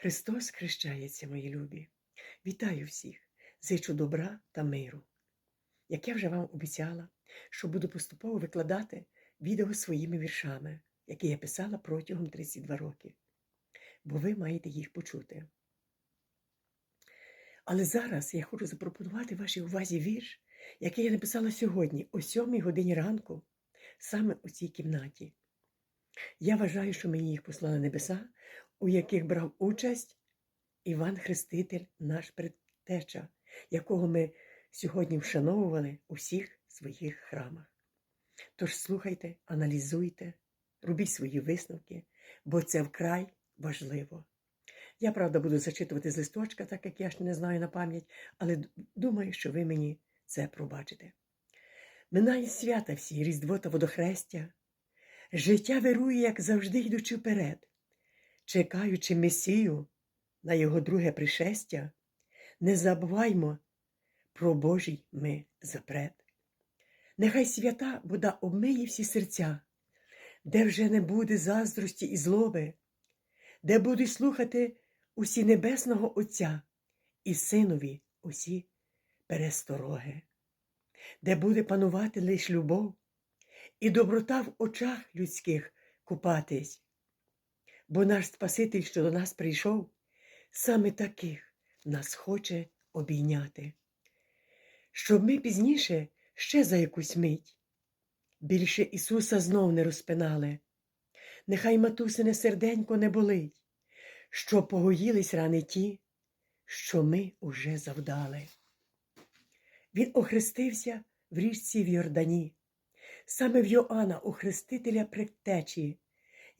Христос хрещається, мої любі. Вітаю всіх, зичу добра та миру. Як я вже вам обіцяла, що буду поступово викладати відео своїми віршами, які я писала протягом 32 роки, бо ви маєте їх почути. Але зараз я хочу запропонувати вашій увазі вірш, який я написала сьогодні, о 7 годині ранку, саме у цій кімнаті. Я вважаю, що мені їх послали небеса, у яких брав участь Іван Хреститель, наш предтеча, якого ми сьогодні вшановували у всіх своїх храмах. Тож слухайте, аналізуйте, робіть свої висновки, бо це вкрай важливо. Я, правда, буду зачитувати з листочка, так як я ж не знаю на пам'ять, але думаю, що ви мені це пробачите. Минає свята всі, Різдво та водохрестя. Життя вирує, як завжди, йдучи вперед, чекаючи Месію на його друге пришестя, не забуваймо про Божий ми запрет. Нехай свята вода обмиє всі серця, де вже не буде заздрості і злоби, де будуть слухати усі небесного Отця і Синові усі перестороги, де буде панувати лиш любов і доброта в очах людських купатись. Бо наш Спаситель, що до нас прийшов, саме таких нас хоче обійняти. Щоб ми пізніше ще за якусь мить більше Ісуса знов не розпинали. Нехай матусине серденько не болить, що погоїлись рани ті, що ми уже завдали. Він охрестився в річці в Йордані, саме в Йоанна, охрестителя предтечі,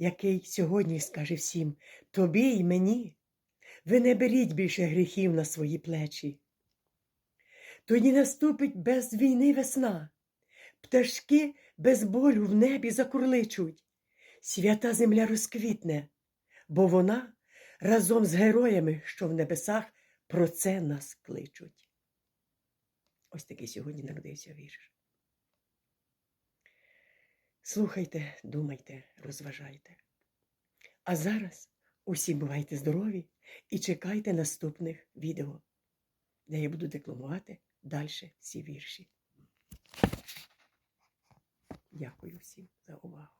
який сьогодні скаже всім тобі й мені, ви не беріть більше гріхів на свої плечі. Тоді наступить без війни весна, пташки без болю в небі закурличуть, свята земля розквітне, бо вона разом з героями, що в небесах, про це нас кличуть. Ось такий сьогодні народився вірш. Слухайте, думайте, розважайте. А зараз усі бувайте здорові і чекайте наступних відео, де я буду декламувати далі всі вірші. Дякую всім за увагу.